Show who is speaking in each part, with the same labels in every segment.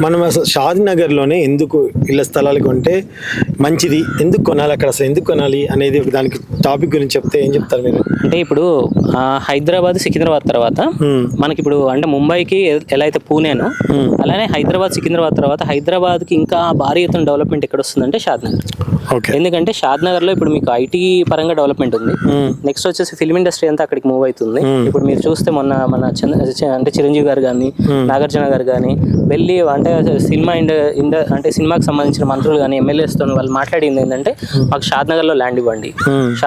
Speaker 1: మనం అసలు షాద్ నగర్లోనే ఎందుకు ఇళ్ళ స్థలాలు కొంటే మంచిది ఎందుకు కొనాలి అక్కడ అసలు ఎందుకు కొనాలి అనేది ఒక దానికి టాపిక్ గురించి చెప్తే ఏం చెప్తారు మీరు?
Speaker 2: అంటే ఇప్పుడు హైదరాబాద్ సికింద్రాబాద్ తర్వాత. మనకి ఇప్పుడు అంటే ముంబైకి ఎలా అయితే పూణేనో అలానే హైదరాబాద్ సికింద్రాబాద్ తర్వాత హైదరాబాద్కి ఇంకా భారీ ఎత్తున డెవలప్మెంట్ ఎక్కడ వస్తుందంటే షాద్ నగర్
Speaker 1: ఓకే.
Speaker 2: ఎందుకంటే షాద్ నగర్లో ఇప్పుడు మీకు ఐటీ పరంగా డెవలప్మెంట్ ఉంది. నెక్స్ట్ వచ్చేసి ఫిల్మ్ ఇండస్ట్రీ అంతా అక్కడికి మూవ్ అవుతుంది. ఇప్పుడు మీరు చూస్తే మొన్న మన అంటే చిరంజీవి గారు కానీ నాగార్జున గారు కానీ వెళ్ళి అంటే సినిమా ఇండ ఇండ అంటే సినిమాకి సంబంధించిన మంత్రులు కానీ ఎమ్మెల్యేస్తో వాళ్ళు మాట్లాడింది ఏంటంటే మాకు షాద్ నగర్లో ల్యాండ్ ఇవ్వండి.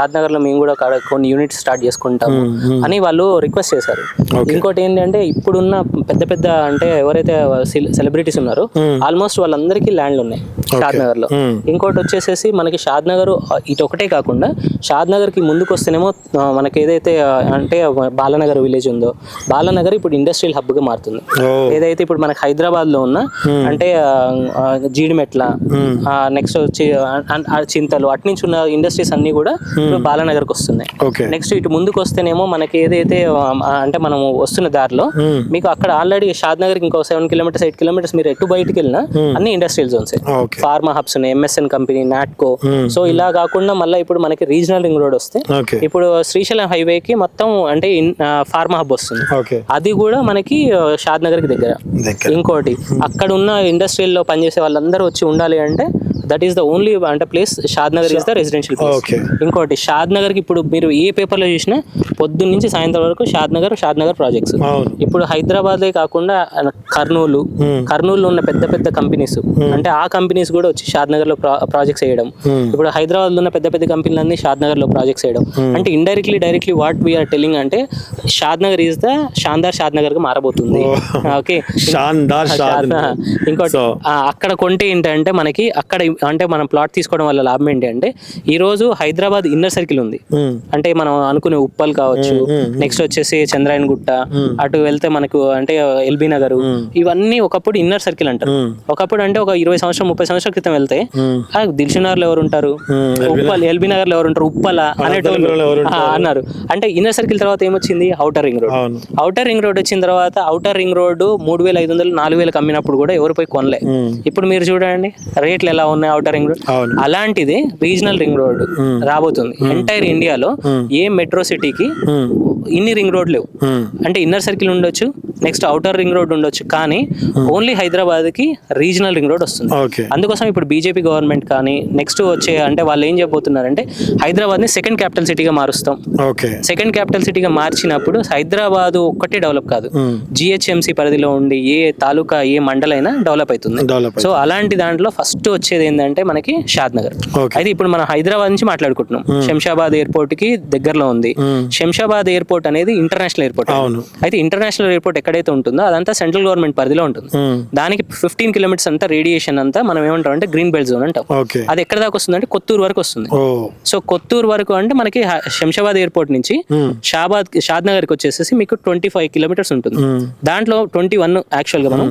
Speaker 2: షాద్ నగర్లో మేము కూడా కొన్ని యూనిట్స్ స్టార్ట్ చేసుకుంటాము అని వాళ్ళు రిక్వెస్ట్ చేశారు. ఇంకోటి ఏంటంటే ఇప్పుడున్న పెద్ద పెద్ద అంటే ఎవరైతే సెలబ్రిటీస్ ఉన్నారో ఆల్మోస్ట్ వాళ్ళందరికీ ల్యాండ్లు ఉన్నాయి. షాద్ నగర్లో ఇంకోటి వచ్చేసేసి మనకి షాద్ నగర్ ఇటు ఒకటే కాకుండా షాద్ నగర్కి ముందుకు వస్తేనేమో మనకి ఏదైతే అంటే బాలనగర్ విలేజ్ ఉందో బాలనగర్ ఇప్పుడు ఇండస్ట్రియల్ హబ్గా మారుతుంది ఏదైతే ఇప్పుడు మనకి హైదరాబాద్లో ఉన్న అంటే ఆ, ఆ, జీడిమెట్ల నెక్స్ట్ వచ్చి ఆ, ఆ, చింతలు అటు నుంచి ఉన్న ఇండస్ట్రీస్ అన్ని కూడా ఇప్పుడు బాలనగర్కి వస్తున్నాయి. నెక్స్ట్ ఇటు ముందుకు వస్తేనేమో మనకి ఏదైతే అంటే మనం వస్తున్న దారిలో మీకు అక్కడ ఆల్రెడీ షాద్ నగర్ ఇంకో సెవెన్ కిలోమీటర్స్ ఎయిట్ కిలోమీటర్స్ మీరు ఎటు బయటికి వెళ్ళినా అన్ని ఇండస్ట్రియల్ జోన్స్ ఫార్మా హబ్స్ ఉన్నాయి ఎంఎస్ఎన్ కంపెనీ నాట్కో. సో ఇలా కాకుండా మళ్ళీ ఇప్పుడు మనకి రీజనల్ రింగ్ రోడ్ వస్తే ఇప్పుడు శ్రీశైలం హైవేకి మొత్తం అంటే ఫార్మా హబ్ వస్తుంది. అది కూడా మనకి షాద్ నగర్కి దగ్గర.
Speaker 1: దగ్గర.
Speaker 2: ఇంకోటి అక్కడ ఉన్న ఇండస్ట్రియల్లో పనిచేసే వాళ్ళందరూ వచ్చి ఉండాలి అంటే దట్ ఈస్ ద ఓన్లీ అంటే place Shadnagar is the residential
Speaker 1: okay
Speaker 2: ఇంకోటి షాద్ నగర్కి ఇప్పుడు మీరు ఏ పేపర్లో చూసినా పొద్దున్న నుంచి సాయంత్రం వరకు షాద్ నగర్ షాద్ నగర్ ప్రాజెక్ట్స్ ఇప్పుడు హైదరాబాదే కాకుండా కర్నూలు కర్నూలులో ఉన్న పెద్ద పెద్ద కంపెనీస్ అంటే ఆ కంపెనీస్ కూడా వచ్చి షాద్ నగర్లో ప్రాజెక్ట్స్ చేయడం. ఇప్పుడు హైదరాబాద్లో ఉన్న పెద్ద పెద్ద కంపెనీలన్నీ షాద్ నగర్లో ప్రాజెక్ట్స్ చేయడం అంటే indirectly directly what we are telling అంటే షాద్ నగర్ ఈజ్ ద షాందార్ షాద్ నగర్గా మారబోతుంది ఓకే
Speaker 1: షాద్
Speaker 2: ఇంకోటి అక్కడ కొంటే ఏంటంటే మనకి అక్కడ అంటే మనం ప్లాట్ తీసుకోవడం వల్ల లాభం ఏంటి అంటే ఈ రోజు హైదరాబాద్ ఇన్నర్ సర్కిల్ ఉంది. అంటే మనం అనుకునే ఉప్పల్ కావచ్చు నెక్స్ట్ వచ్చేసి చంద్రాయన్ గుట్ట అటు వెళ్తే మనకు అంటే ఎల్బీ నగర్ ఇవన్నీ ఒకప్పుడు ఇన్నర్ సర్కిల్ అంటారు. ఒకప్పుడు అంటే ఒక ఇరవై సంవత్సరం ముప్పై సంవత్సరాల క్రితం వెళ్తే ఆ, దిల్సుఖ్ నగర్లో ఎవరు ఉంటారు ఉప్పల్ ఎల్బీ నగర్. లో ఎవరు ఉంటారు ఉప్పల అనేటోళ్ళు అన్నారు. అంటే ఇన్నర్ సర్కిల్ తర్వాత ఏమొచ్చింది? Outer ring road outer ring road వచ్చిన తర్వాత అవుటర్ రింగ్ రోడ్ మూడు వేల ఐదు వందలు నాలుగు వేలకు అమ్మినప్పుడు కూడా ఎవరు పోయి కొనలే. ఇప్పుడు మీరు చూడండి రేట్లు ఎలా ఉన్నాయి? అవుటర్ రింగ్ రోడ్ అలాంటిది రీజనల్ రింగ్ రోడ్ రాబోతుంది. ఎంటైర్ ఇండియాలో ఏ మెట్రో సిటీకి ఇన్ని రింగ్ రోడ్ లేవు. అంటే ఇన్నర్ సర్కిల్ ఉండొచ్చు నెక్స్ట్ అవుటర్ రింగ్ రోడ్ ఉండొచ్చు కానీ ఓన్లీ హైదరాబాద్కి రీజనల్ రింగ్ రోడ్ వస్తుంది. అందుకోసం ఇప్పుడు బీజేపీ గవర్నమెంట్ కానీ నెక్స్ట్ వచ్చే అంటే వాళ్ళు ఏం చెప్పబోతున్నారంటే హైదరాబాద్ని సెకండ్ క్యాపిటల్ సిటీగా మారుస్తాం. సెకండ్ క్యాపిటల్ సిటీగా మార్చినప్పుడు హైదరాబాద్ ఒక్కటే డెవలప్ కాదు. జిహెచ్ఎంసి పరిధిలో ఉండి ఏ తాలూకా ఏ మండలైనా డెవలప్ అవుతుంది. సో అలాంటి దాంట్లో ఫస్ట్ వచ్చేది ఏంటంటే మనకి షాద్ నగర్. అయితే ఇప్పుడు మనం హైదరాబాద్ నుంచి మాట్లాడుకుంటున్నాం. శంషాబాద్ ఎయిర్పోర్ట్కి దగ్గరలో ఉంది. శంషాబాద్ ఎయిర్పోర్ట్ అనేది ఇంటర్నేషనల్ ఎయిర్పోర్ట్ అయితే ఇంటర్నేషనల్ ఎయిర్పోర్ట్ ఎక్కడైతే ఉంటుందో అదంతా సెంట్రల్ గవర్నమెంట్ పరిధిలో ఉంటుంది. దానికి ఫిఫ్టీన్ కిలోమీటర్స్ అంతా రేడియేషన్ అంతా మనం ఏమంటాం అంటే గ్రీన్ బెల్ట్ జోన్ అంటాం. అది ఎక్కడ దాకా వస్తుంది అంటే కొత్తూరు వరకు వస్తుంది. సో కొత్తూరు వరకు అంటే మనకి శంషాబాద్ ఎయిర్పోర్ట్ నుంచి షాబాద్ షాద్ నగర్కి వచ్చేసేసి మీకు ట్వంటీ ఫైవ్ కిలోమీటర్స్ ఉంటుంది దాంట్లో ట్వంటీ వన్ యాక్చువల్గా మనం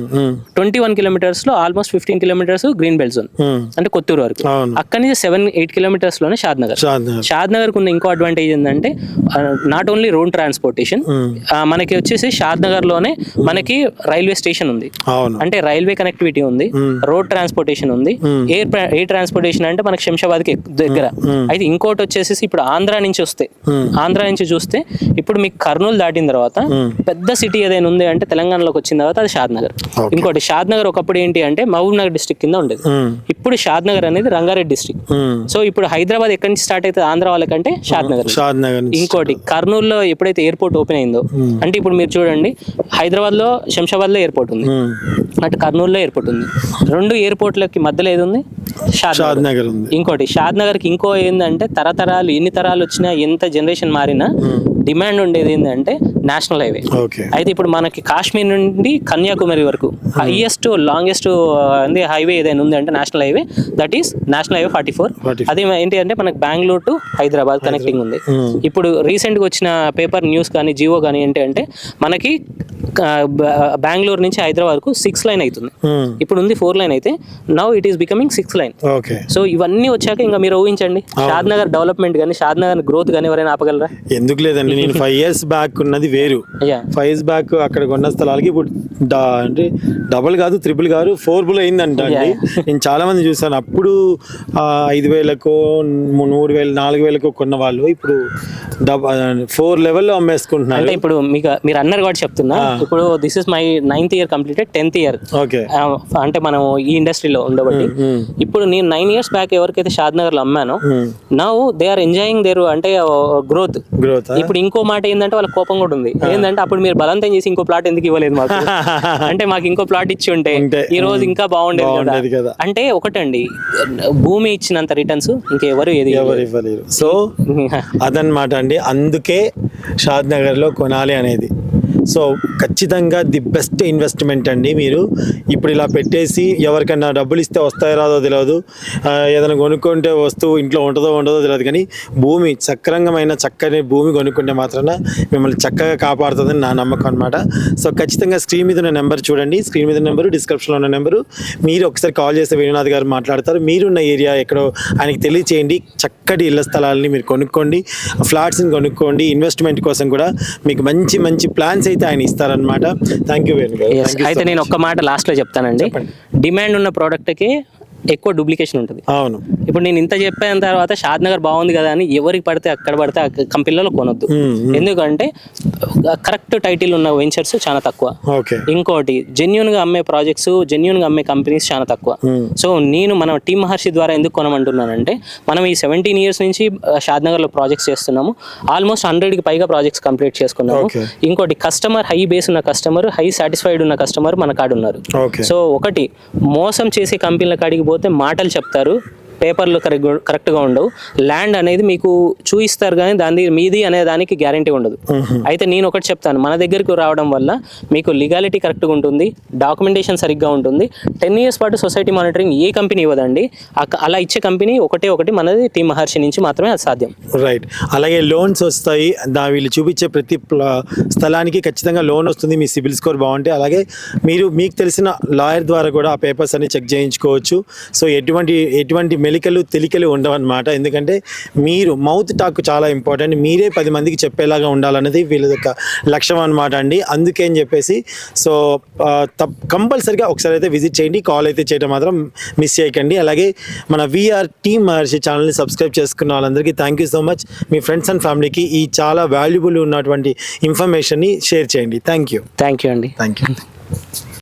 Speaker 2: twenty one కిలోమీటర్స్లో almost fifteen kilometres green belt zone అంటే కొత్తూరు వరకు. అక్కడి నుంచి సెవెన్ ఎయిట్ కిలోమీటర్స్లోనే షాద్ నగర్
Speaker 1: షాద్ నగర్
Speaker 2: ఉన్న ఇంకో అడ్వాంటేజ్ ఏంటంటే నాట్ ఓన్లీ రోడ్ ట్రాన్స్పోర్టేషన్ మనకి వచ్చేసి షాద్ నగర్లోనే మనకి రైల్వే స్టేషన్ ఉంది. అంటే రైల్వే కనెక్టివిటీ ఉంది రోడ్ ట్రాన్స్పోర్టేషన్ ఉంది ఎయిర్ ఎయిర్ ట్రాన్స్పోర్టేషన్ అంటే మనకి శంషాబాద్కి దగ్గర. అయితే ఇంకోటి వచ్చేసి ఇప్పుడు ఆంధ్ర నుంచి వస్తే ఆంధ్ర నుంచి చూస్తే ఇప్పుడు మీకు కర్నూలు దాటిన తర్వాత పెద్ద సిటీ ఏదైనా ఉంది అంటే తెలంగాణలోకి వచ్చిన తర్వాత అది షాద్ నగర్. ఇంకోటి షాద్ నగర్ ఒకప్పుడు ఏంటి అంటే మహబూబ్ నగర్ డిస్ట్రిక్ట్ కింద ఉండేది. ఇప్పుడు షాద్ నగర్ అనేది రంగారెడ్డి డిస్ట్రిక్ట్. సో ఇప్పుడు హైదరాబాద్ ఎక్కడి నుంచి స్టార్ట్ అవుతుంది? ఆంధ్ర వాళ్ళకంటే షాద్ నగర్.
Speaker 1: షాద్.
Speaker 2: ఇంకోటి కర్నూలులో ఎప్పుడైతే ఎయిర్పోర్ట్ ఓపెన్ అయిందో అంటే ఇప్పుడు మీరు చూడండి హైదరాబాద్లో శంషాబాద్లో ఎయిర్పోర్ట్ ఉంది. అటు కర్నూలులో ఎయిర్పోర్ట్ ఉంది. రెండు ఎయిర్పోర్ట్లకి మధ్యలో ఏది ఉంది? షాద్ నగర్.
Speaker 1: ఉంది.
Speaker 2: ఇంకోటి షాద్ నగర్కి ఇంకో ఏంటంటే తరతరాలు ఎన్ని తరాలు వచ్చినా ఎంత జనరేషన్ మారినా డిమాండ్ ఉండేది ఏంటంటే నేషనల్ హైవే. అయితే ఇప్పుడు మనకి కాశ్మీర్ నుండి కన్యాకుమారి వరకు హైయెస్ట్ లాంగెస్ట్ హైవే ఏదైనా ఉంది అంటే national highway that is national highway forty four.
Speaker 1: 44.
Speaker 2: అది ఏంటి అంటే మనకి బెంగళూరు టు హైదరాబాద్ కనెక్టింగ్ ఉంది. ఇప్పుడు రీసెంట్గా వచ్చిన పేపర్ న్యూస్ కానీ జియో కానీ ఏంటి అంటే మనకి బెంగళూరు నుంచి హైదరాబాద్కు సిక్స్ లైన్ అవుతుంది
Speaker 1: Hmm.
Speaker 2: ఇప్పుడు ఉంది ఫోర్ లైన్ అయితే now it is becoming six lane
Speaker 1: okay
Speaker 2: so ఇవన్నీ వచ్చాక ఇంకా మీరు ఊహించండి. షాద్ నగర్ డెవలప్మెంట్ కానీ షాద్ నగర్ గ్రోత్ కానీ ఎవరైనా ఆపగలరా?
Speaker 1: ఎందుకు లేదండి నేను ఫైవ్ ఇయర్స్ బ్యాక్ ఉన్నది వేరు. ఫైవ్ ఇయర్స్ బ్యాక్ అక్కడ కొన్న స్థలాలకి ఇప్పుడు అంటే డబుల్ కాదు త్రిపుల్ కాదు ఫోర్ బుల్ అయిందంట అండి. నేను చాలా మంది చూసాను అప్పుడు ఐదు వేలకు మూడు వేలు నాలుగు వేలకు కొన్న వాళ్ళు ఇప్పుడు డబ ఫోర్ లెవెల్లో అమ్మేసుకుంటున్నారు.
Speaker 2: అంటే ఇప్పుడు మీకు మీరు అన్నారు కాబట్టి చెప్తున్నా. ఇప్పుడు this is my ninth year completed tenth year
Speaker 1: okay
Speaker 2: అంటే మనం ఈ ఇండస్ట్రీలో ఉండబట్టి. ఇప్పుడు నేను నైన్ ఇయర్స్ బ్యాక్ ఎవరికైతే షాద్ నగర్లో అమ్మానో now they are enjoying there అంటే గ్రోత్
Speaker 1: గ్రోత్
Speaker 2: ఇప్పుడు ఇంకో మాట ఏంటంటే వాళ్ళ కోపం కూడా ఉంది. ఏంటంటే అప్పుడు మీరు బలవంతం చేసి ఇంకో ప్లాట్ ఎందుకు ఇవ్వలేదు మాకు? అంటే మాకు ఇంకో ప్లాట్ ఇచ్చి ఉంటే ఈ రోజు ఇంకా బాగుండేది కదా. అంటే ఒకటండి భూమి ఇచ్చినంత రిటర్న్స్ ఇంకెవరు ఏది
Speaker 1: ఎవరు ఇవ్వలేరు. సో అదనమాట అండి. అందుకే షాద్ నగర్లో కొనాలి అనేది. సో ఖచ్చితంగా ది బెస్ట్ ఇన్వెస్ట్మెంట్ అండి మీరు. ఇప్పుడు ఇలా పెట్టేసి ఎవరికైనా డబ్బులు ఇస్తే వస్తాయో రాదో తెలియదు ఏదైనా కొనుక్కుంటే వస్తువు ఇంట్లో ఉంటుందో ఉండదో తెలియదు కానీ భూమి చక్రంగమైన చక్కని భూమి కొనుక్కుంటే మాత్రాన మిమ్మల్ని చక్కగా కాపాడుతుందని నా నమ్మకం అనమాట సో ఖచ్చితంగా స్క్రీన్ మీద ఉన్న నెంబర్ చూడండి. స్క్రీన్ మీద నెంబరు డిస్క్రిప్షన్లో ఉన్న నెంబరు. మీరు ఒకసారి కాల్ చేస్తే వేణునాథ్ గారు మాట్లాడతారు. మీరున్న ఏరియా ఎక్కడో ఆయనకి తెలియచేయండి. చక్కటి ఇళ్ళ స్థలాలని మీరు కొనుక్కోండి. ఫ్లాట్స్ని కొనుక్కోండి. ఇన్వెస్ట్మెంట్ కోసం కూడా మీకు మంచి మంచి ప్లాన్స్ అయితే ఆయన ఇస్తారనమాట థ్యాంక్ యూ you so
Speaker 2: అయితే నేను. ఒక్క మాట లాస్ట్లో చెప్తానండి. డిమాండ్ ఉన్న ప్రోడక్ట్కి ఎక్కువ డూప్లికేషన్ ఉంటుంది.
Speaker 1: అవును.
Speaker 2: ఇప్పుడు నేను ఇంత చెప్పిన తర్వాత షాద్ నగర్ బాగుంది కదా అని ఎవరికి పడితే అక్కడ పడితే కంపెనీలలో కొనొద్దు. ఎందుకంటే కరెక్ట్ టైటిల్ ఉన్న వెంచర్స్ చాలా తక్కువ. ఇంకోటి జెన్యున్గా అమ్మే ప్రాజెక్ట్స్ జెన్యున్గా అమ్మే కంపెనీస్ చాలా తక్కువ. సో నేను మన టీమ్ మహర్షి ద్వారా ఎందుకు కొనమంటున్నానంటే మనం ఈ సెవెంటీన్ ఇయర్స్ నుంచి షాద్ నగర్లో ప్రాజెక్ట్స్ చేస్తున్నాము. ఆల్మోస్ట్ హండ్రెడ్కి పైగా ప్రాజెక్ట్స్ కంప్లీట్ చేసుకున్నాము. ఇంకోటి కస్టమర్ హై బేస్ ఉన్న కస్టమర్ హై సాటిస్ఫైడ్ ఉన్న కస్టమర్ మన కాడ ఉన్నారు సో ఒకటి మోసం చేసే కంపెనీల కాడికి పోతే మాటలు చెప్తారు. పేపర్లు కరెక్ట్ కరెక్ట్గా ఉండవు. ల్యాండ్ అనేది మీకు చూయిస్తారు కానీ దాని మీది అనే దానికి గ్యారంటీ ఉండదు. అయితే నేను ఒకటి చెప్తాను. మన దగ్గరికి రావడం వల్ల మీకు లీగాలిటీ కరెక్ట్గా ఉంటుంది డాక్యుమెంటేషన్ సరిగ్గా ఉంటుంది. టెన్ ఇయర్స్ పాటు సొసైటీ మానిటరింగ్ ఏ కంపెనీ ఇవ్వదండి. అలా ఇచ్చే కంపెనీ ఒకటే ఒకటి మనది టీమ్ మహర్షి నుంచి మాత్రమే అది సాధ్యం.
Speaker 1: రైట్ అలాగే లోన్స్ వస్తాయి. దా వీళ్ళు చూపించే ప్రతి స్థలానికి ఖచ్చితంగా లోన్ వస్తుంది. మీ సిబిల్ స్కోర్ బాగుంటే. అలాగే మీరు మీకు తెలిసిన లాయర్ ద్వారా కూడా ఆ పేపర్స్ అన్ని చెక్ చేయించుకోవచ్చు. సో ఎటువంటి ఎటువంటి మెలికలు తెలికలు ఉండవన్నమాట. ఎందుకంటే మీరు మౌత్ టాక్ చాలా ఇంపార్టెంట్ మీరే పది మందికి చెప్పేలాగా ఉండాలన్నది వీళ్ళ యొక్క లక్ష్యం అనమాట అండి. అందుకే అని చెప్పేసి సో తప్ కంపల్సరిగా ఒకసారి అయితే విజిట్ చేయండి. కాల్ అయితే చేయడం మాత్రం మిస్ చేయకండి. అలాగే మన విఆర్ టీమ్ మహర్షి ఛానల్ని సబ్స్క్రైబ్ చేసుకున్న వాళ్ళందరికీ థ్యాంక్ యూ సో మచ్ మీ ఫ్రెండ్స్ అండ్ ఫ్యామిలీకి ఈ చాలా వాల్యుబుల్ ఉన్నటువంటి ఇన్ఫర్మేషన్ని షేర్ చేయండి. థ్యాంక్ యూ
Speaker 2: థ్యాంక్ యూ అండి.
Speaker 1: Thank you